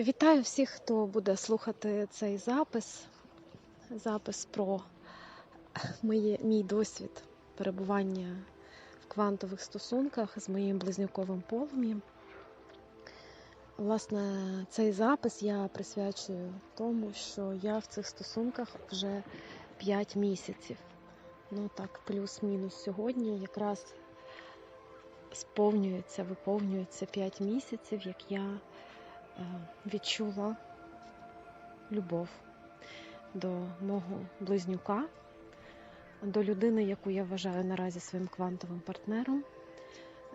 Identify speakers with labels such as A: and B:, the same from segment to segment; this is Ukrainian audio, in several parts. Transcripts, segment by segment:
A: Вітаю всіх, хто буде слухати цей запис. Запис про моє, мій досвід перебування в квантових стосунках з моїм близнюковим полум'ям. Власне, цей запис я присвячую тому, що я в цих стосунках вже 5 місяців. Ну так, плюс-мінус сьогодні якраз сповнюється, виповнюється 5 місяців, як я відчула любов до мого близнюка, до людини, яку я вважаю наразі своїм квантовим партнером.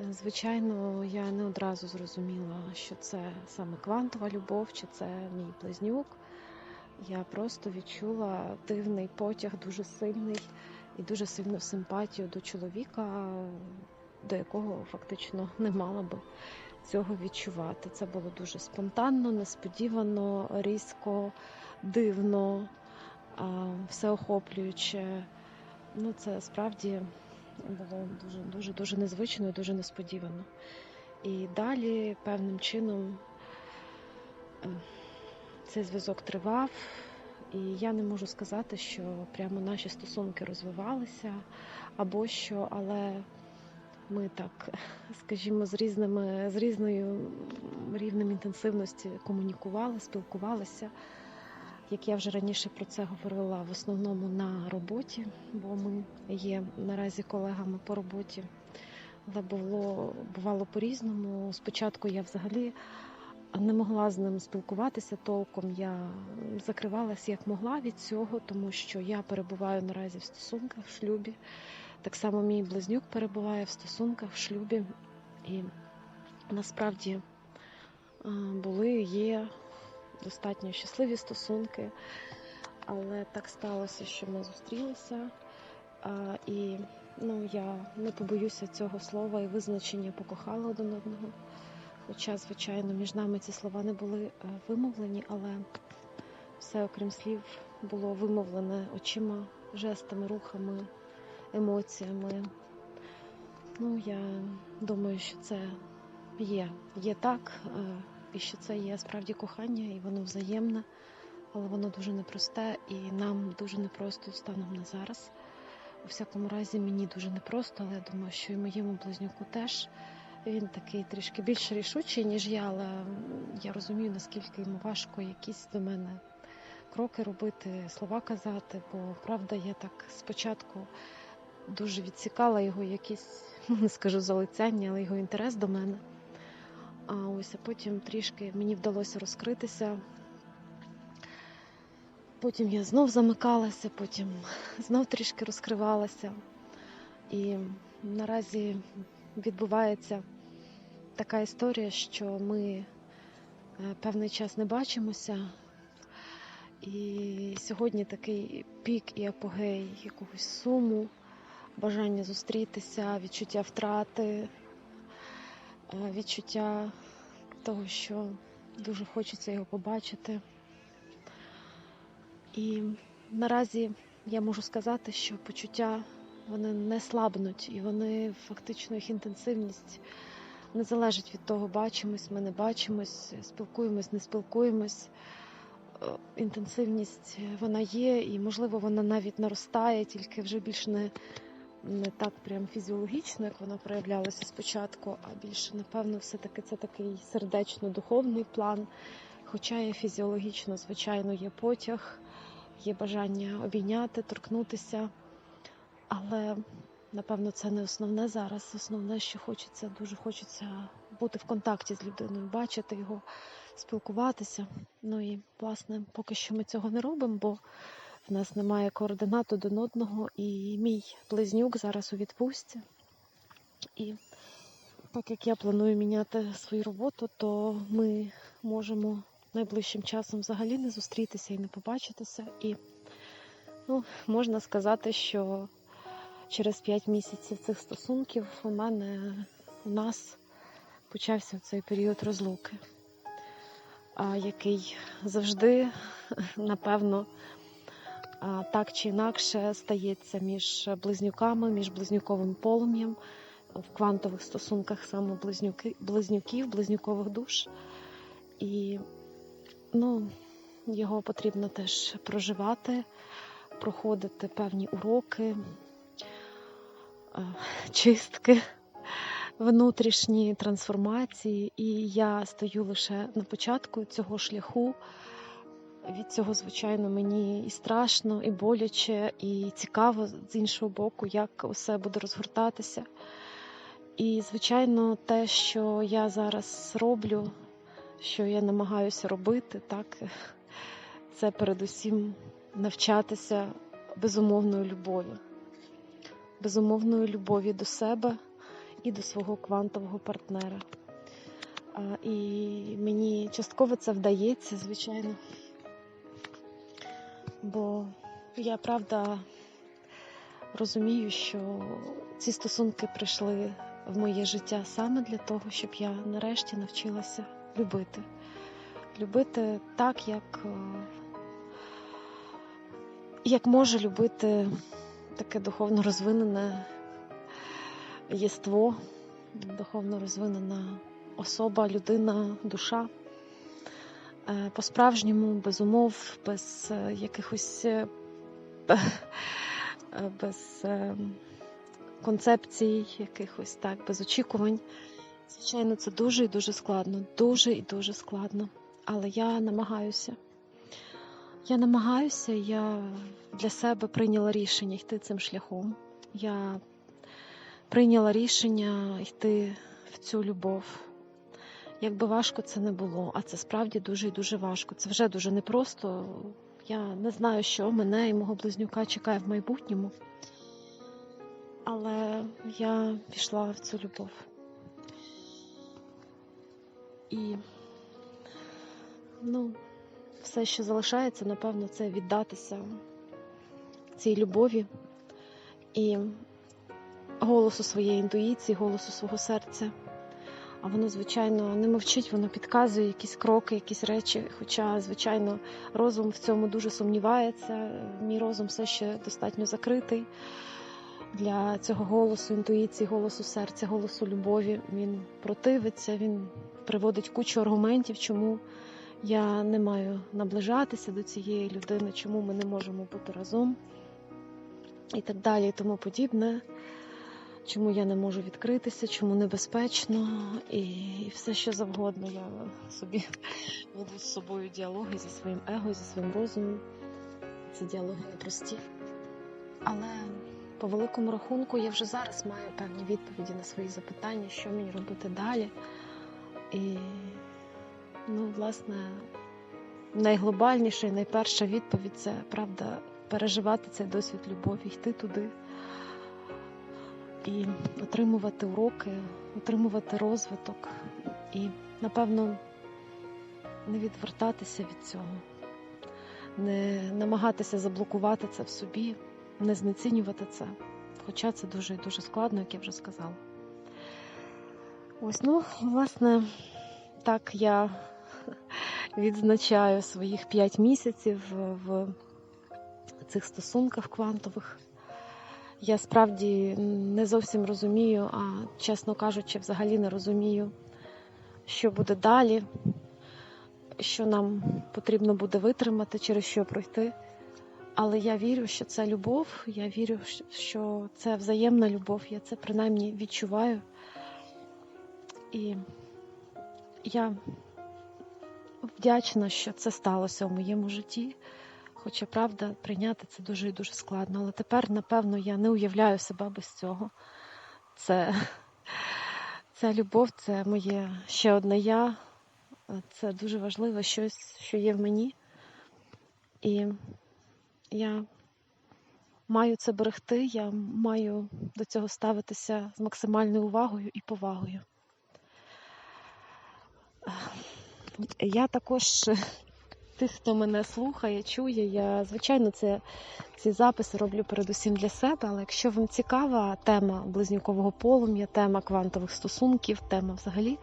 A: Е, Звичайно, я не одразу зрозуміла, що це саме квантова любов, чи це мій близнюк. Я просто відчула дивний потяг, дуже сильний і дуже сильну симпатію до чоловіка, до якого фактично не мала би цього відчувати. Це було дуже спонтанно, несподівано, різко, дивно, всеохоплююче. Ну, це справді було дуже дуже дуже незвично і дуже несподівано. І далі певним чином е, цей зв'язок тривав, і я не можу сказати, що прямо наші стосунки розвивалися або що, але ми так, скажімо, з різними з різною рівнем інтенсивності комунікували, спілкувалися. Як я вже раніше про це говорила, в основному на роботі, бо ми є наразі колегами по роботі. Але було бувало по-різному. Спочатку я взагалі не могла з ним спілкуватися толком. Я закривалася як могла від цього, тому що я перебуваю наразі в стосунках в шлюбі. Так само мій близнюк перебуває в стосунках в шлюбі. І насправді е, були, є достатньо щасливі стосунки, але так сталося, що ми зустрілися. І ну, я не побоюся цього слова і визначення покохала один одного. Хоча, звичайно, між нами ці слова не були е, вимовлені, але все, окрім слів, було вимовлене очима, жестами, рухами, емоціями. Ну, я думаю, що це є, є так, е, і що це є справді кохання, і воно взаємне, але воно дуже непросте, і нам дуже непросто станом на зараз. У всякому разі, мені дуже непросто, але я думаю, що і моєму близнюку теж. Він такий трішки більш рішучий, ніж я, але я розумію, наскільки йому важко якісь до мене кроки робити, слова казати, бо правда, я так спочатку дуже відсікала його якісь, не скажу залицяння, але його інтерес до мене. А ось а потім трішки мені вдалося розкритися. Потім я знов замикалася, потім знов трішки розкривалася. І наразі відбувається така історія, що ми е, певний час не бачимося. І сьогодні такий пік і апогей якогось суму, бажання зустрітися, відчуття втрати, е, відчуття того, що дуже хочеться його побачити. І наразі я можу сказати, що почуття вони не слабнуть, і вони фактично їх інтенсивність не залежить від того, бачимось, ми не бачимось, спілкуємось, не спілкуємось. Е, Інтенсивність вона є, і можливо вона навіть наростає, тільки вже більш не, не так прям фізіологічно, як вона проявлялася спочатку, а більше, напевно, все-таки це такий сердечно-духовний план. Хоча і фізіологічно, звичайно, є потяг, є бажання обійняти, торкнутися. Але напевно це не основне зараз. Основне, що хочеться, дуже хочеться бути в контакті з людиною, бачити його, спілкуватися. Ну і власне, поки що ми цього не робимо, бо в нас немає координат один одного, і мій близнюк зараз у відпустці. І так як я планую міняти свою роботу, то ми можемо найближчим часом взагалі не зустрітися і не побачитися. І ну, можна сказати, що через 5 місяців цих стосунків у мене у нас почався цей період розлуки, який завжди, напевно, так чи інакше стається між близнюками, між близнюковим полум'ям в квантових стосунках саме близнюки, близнюків, близнюкових душ. І ну, його потрібно теж проживати, проходити певні уроки, е, чистки, внутрішні трансформації. І я стою лише на початку цього шляху. Від цього, звичайно, мені і страшно, і боляче, і цікаво з іншого боку, як усе буде розгортатися. І, звичайно, те, що я зараз роблю, що я намагаюся робити, так, це передусім навчатися безумовної любові, безумовної любові до себе і до свого квантового партнера. І мені частково це вдається, звичайно. Бо я правда розумію, що ці стосунки прийшли в моє життя саме для того, щоб я нарешті навчилася любити. Любити так, як, е, як може любити таке духовно розвинене єство, духовно розвинена особа, людина, душа. Е, По-справжньому, без умов, без е, якихось е, без концепцій, якихось так, без очікувань. Звичайно, це дуже і дуже складно, дуже і дуже складно. Але я намагаюся. Я намагаюся, я для себе прийняла рішення йти цим шляхом. Я прийняла рішення йти в цю любов. Якби важко це не було, а це справді дуже і дуже важко. Це вже дуже непросто. Я не знаю, що мене і мого близнюка чекає в майбутньому. Але я пішла в цю любов. І ну, все, що залишається, напевно, це віддатися цій любові і голосу своєї інтуїції, голосу свого серця. А воно, звичайно, не мовчить, воно підказує якісь кроки, якісь речі. Хоча, звичайно, розум в цьому дуже сумнівається. Мій розум все ще достатньо закритий для цього голосу, інтуїції, голосу серця, голосу любові. Він противиться, він приводить кучу аргументів, чому я не маю наближатися до цієї людини, чому ми не можемо бути разом і так далі, і тому подібне. Чому я не можу відкритися, чому небезпечно, і, і все, що завгодно. Я собі веду з собою діалоги зі своїм его, зі своїм розумом. Ці діалоги непрості. Але по великому рахунку я вже зараз маю певні відповіді на свої запитання, що мені робити далі. І, ну, власне, найглобальніша і найперша відповідь це правда переживати цей досвід любові, йти туди і отримувати уроки, отримувати розвиток і, напевно, не відвертатися від цього, не намагатися заблокувати це в собі, не знецінювати це. Хоча це дуже і дуже складно, як я вже сказала. Ось, ну, власне, так я відзначаю своїх 5 місяців в цих стосунках квантових. Я справді не зовсім розумію, а чесно кажучи, взагалі не розумію, що буде далі, що нам потрібно буде витримати, через що пройти. Але я вірю, що це любов, я вірю, що це взаємна любов, я це принаймні відчуваю. І я вдячна, що це сталося в моєму житті. Хоча, правда, прийняти це дуже і дуже складно. Але тепер, напевно, я не уявляю себе без цього. Це, Ця любов, це моє ще одне я. Це дуже важливе щось, що є в мені. І я маю це берегти, я маю до цього ставитися з максимальною увагою і повагою. Я також тих, хто мене слухає, чує. Я, звичайно, це, ці записи роблю передусім для себе, але якщо вам цікава тема близнюкового полум'я, тема квантових стосунків, тема взагалі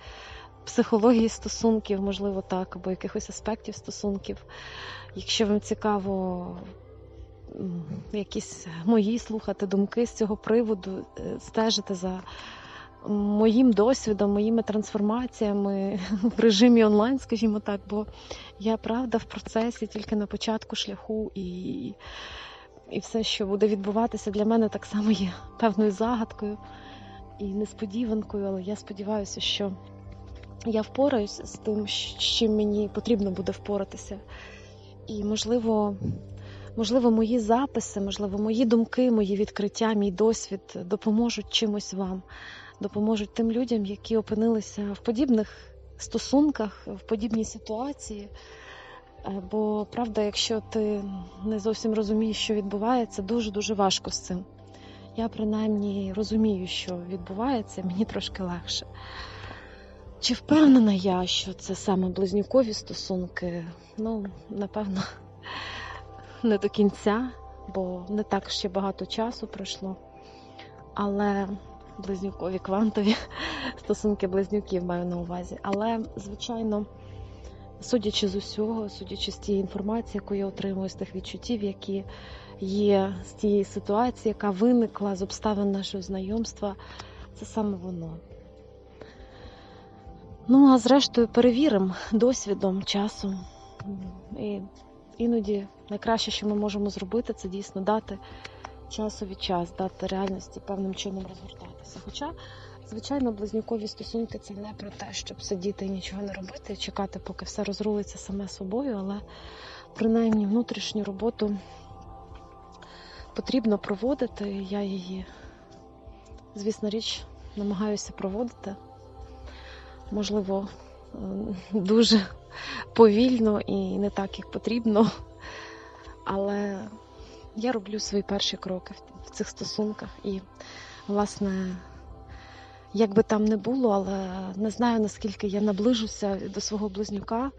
A: психології стосунків, можливо, так, або якихось аспектів стосунків, якщо вам цікаво. Якісь мої слухати думки з цього приводу, стежити за моїм досвідом, моїми трансформаціями в режимі онлайн, скажімо так, бо я правда в процесі тільки на початку шляху, і, і все, що буде відбуватися для мене, так само є певною загадкою і несподіванкою, але я сподіваюся, що я впораюся з тим, з чим мені потрібно буде впоратися. І, можливо, можливо, мої записи, можливо, мої думки, мої відкриття, мій досвід допоможуть чимось вам, допоможуть тим людям, які опинилися в подібних стосунках, в подібній ситуації. Е, Бо правда, якщо ти не зовсім розумієш, що відбувається, дуже дуже важко з цим. Я принаймні розумію, що відбувається, мені трошки легше. Чи впевнена я, що це саме близнюкові стосунки? Ну, напевно, не до кінця, бо не так ще багато часу пройшло. Але близнюкові квантові стосунки близнюків маю на увазі. Але, звичайно, судячи з усього, судячи з тієї інформації, яку я отримую, з тих відчуттів, які є з тієї ситуації, яка виникла з обставин нашого знайомства, це саме воно. Ну, а зрештою, перевіримо досвідом, часом. І іноді найкраще, що ми можемо зробити, це дійсно дати часові час, дати реальності певним чином розгортатися. Хоча, звичайно, близнюкові стосунки це не про те, щоб сидіти і нічого не робити, чекати, поки все розрулиться саме собою, але принаймні внутрішню роботу потрібно проводити. Я її, звісно річ, намагаюся проводити. Можливо, е, дуже повільно і не так, як потрібно. Але я роблю свої перші кроки в- цих стосунках. І, власне, як би там не було, але не знаю, наскільки я наближуся до свого близнюка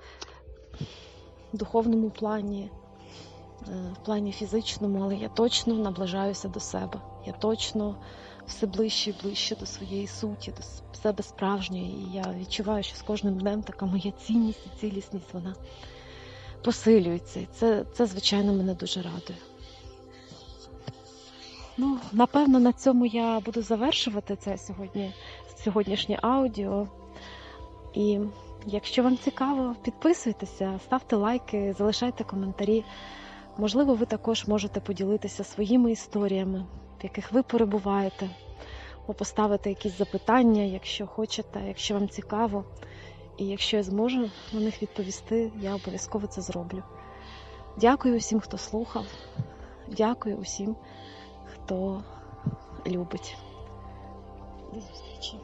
A: в духовному плані, е, в плані фізичному, але я точно наближаюся до себе. Я точно все ближче і ближче до своєї суті, до себе справжньої. І я відчуваю, що з кожним днем така моя цінність і цілісність вона посилюється. І це, це звичайно, мене дуже радує. Ну, напевно, на цьому я буду завершувати це сьогодні, сьогоднішнє аудіо. І якщо вам цікаво, підписуйтеся, ставте лайки, залишайте коментарі. Можливо, ви також можете поділитися своїми історіями, в яких ви перебуваєте, або поставити якісь запитання, якщо хочете, якщо вам цікаво. І якщо я зможу на них відповісти, я обов'язково це зроблю. Дякую усім, хто слухав. Дякую усім, хто любить. До зустрічі.